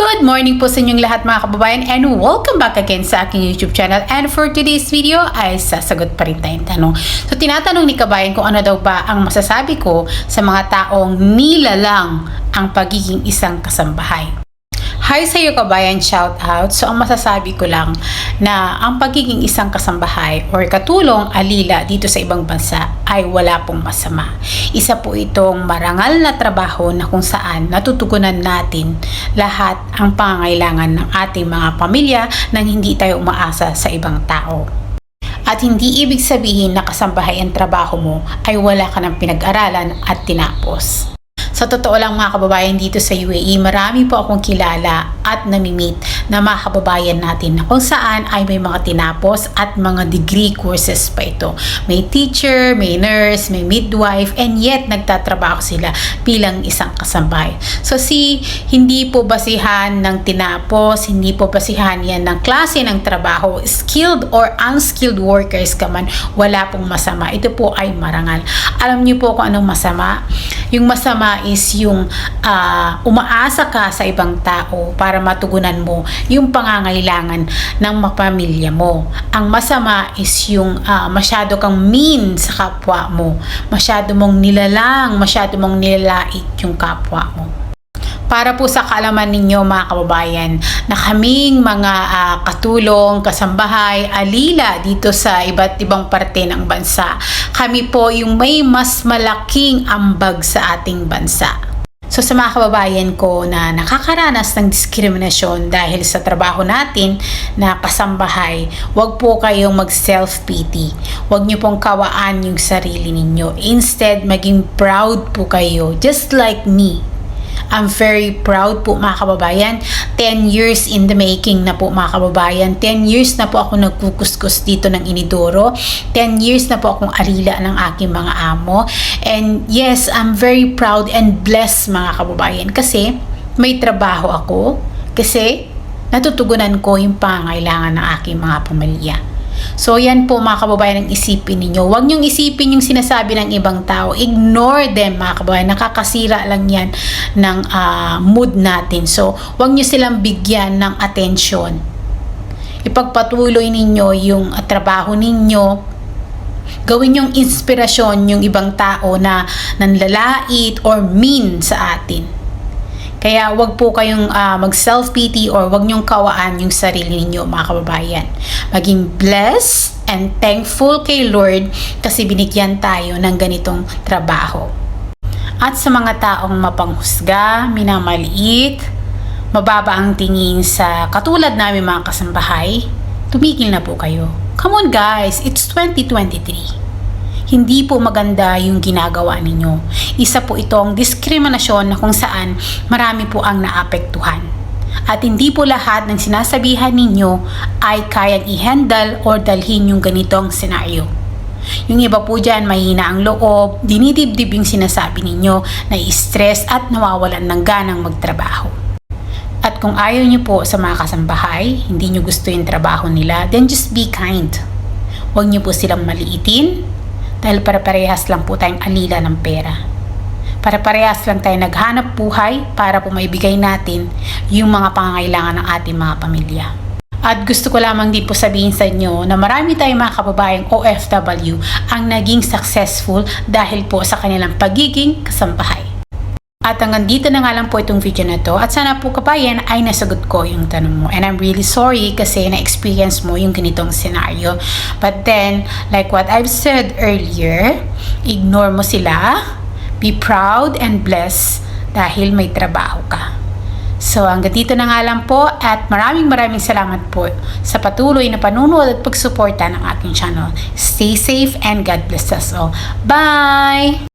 Good morning po sa inyong lahat mga kababayan and welcome back again sa aking YouTube channel. And for today's video ay sasagot pa rin tayong tanong. So tinatanong ni kabayan kung ano daw ba ang masasabi ko sa mga taong nilalang ang pagiging isang kasambahay. Hi sa iyo kabayan, shout out. So ang masasabi ko lang na ang pagiging isang kasambahay or katulong alila dito sa ibang bansa ay wala pong masama. Isa po itong marangal na trabaho na kung saan natutugunan natin lahat ang pangangailangan ng ating mga pamilya nang hindi tayo umaasa sa ibang tao. At hindi ibig sabihin na kasambahay ang trabaho mo ay wala ka ng pinag-aralan at tinapos. Sa totoo lang mga kababayan dito sa UAE, marami po akong kilala at namimit na mga kababayan natin na kung saan ay may mga tinapos at mga degree courses pa ito. May teacher, may nurse, may midwife, and yet nagtatrabaho sila bilang isang kasambahay. So si hindi po basihan ng tinapos, hindi po basihan yan ng klase ng trabaho, skilled or unskilled workers ka man, wala pong masama. Ito po ay marangal. Alam niyo po kung anong masama? Yung masama is yung uh, umaasa ka sa ibang tao para matugunan mo yung pangangailangan ng pamilya mo. Ang masama is yung uh, masyado kang mean sa kapwa mo. Masyado mong nilalang, masyado mong nilalait yung kapwa mo para po sa kaalaman ninyo mga kababayan na kaming mga uh, katulong, kasambahay, alila dito sa iba't ibang parte ng bansa. Kami po yung may mas malaking ambag sa ating bansa. So sa mga kababayan ko na nakakaranas ng diskriminasyon dahil sa trabaho natin na kasambahay, wag po kayong mag self-pity. Wag niyo pong kawaan yung sarili ninyo. Instead, maging proud po kayo just like me I'm very proud po mga kababayan. 10 years in the making na po mga kababayan. 10 years na po ako nagkukuskus dito ng inidoro. 10 years na po akong arila ng aking mga amo. And yes, I'm very proud and blessed mga kababayan kasi may trabaho ako. Kasi natutugunan ko yung pangailangan ng aking mga pamilya. So, yan po mga kababayan ang isipin ninyo. Huwag niyong isipin yung sinasabi ng ibang tao. Ignore them mga kababayan. Nakakasira lang yan ng uh, mood natin. So, huwag niyo silang bigyan ng atensyon. Ipagpatuloy ninyo yung uh, trabaho ninyo. Gawin yung inspirasyon yung ibang tao na nanlalait or mean sa atin kaya wag po kayong uh, mag self-pity or wag niyong kawaan yung sarili niyo mga kababayan. Maging blessed and thankful kay Lord kasi binigyan tayo ng ganitong trabaho. At sa mga taong mapanghusga, minamaliit, mababa ang tingin sa katulad namin mga kasambahay, tumigil na po kayo. Come on guys, it's 2023 hindi po maganda yung ginagawa ninyo. Isa po itong diskriminasyon na kung saan marami po ang naapektuhan. At hindi po lahat ng sinasabihan ninyo ay kayang i-handle or dalhin yung ganitong senaryo. Yung iba po dyan, mahina ang loob, dinidibdib yung sinasabi ninyo, na-stress at nawawalan ng ganang magtrabaho. At kung ayaw nyo po sa mga kasambahay, hindi nyo gusto yung trabaho nila, then just be kind. Huwag nyo po silang maliitin, dahil para-parehas lang po tayong alila ng pera. Para-parehas lang tayo naghanap buhay para po maibigay natin yung mga pangangailangan ng ating mga pamilya. At gusto ko lamang din po sabihin sa inyo na marami tayong mga kababayang OFW ang naging successful dahil po sa kanilang pagiging kasambahay. At hanggang dito na nga lang po itong video na to at sana po kabayan ay nasagot ko yung tanong mo. And I'm really sorry kasi na-experience mo yung ganitong scenario. But then, like what I've said earlier, ignore mo sila, be proud and blessed dahil may trabaho ka. So hanggang dito na nga lang po at maraming maraming salamat po sa patuloy na panunood at pagsuporta ng aking channel. Stay safe and God bless us all. Bye!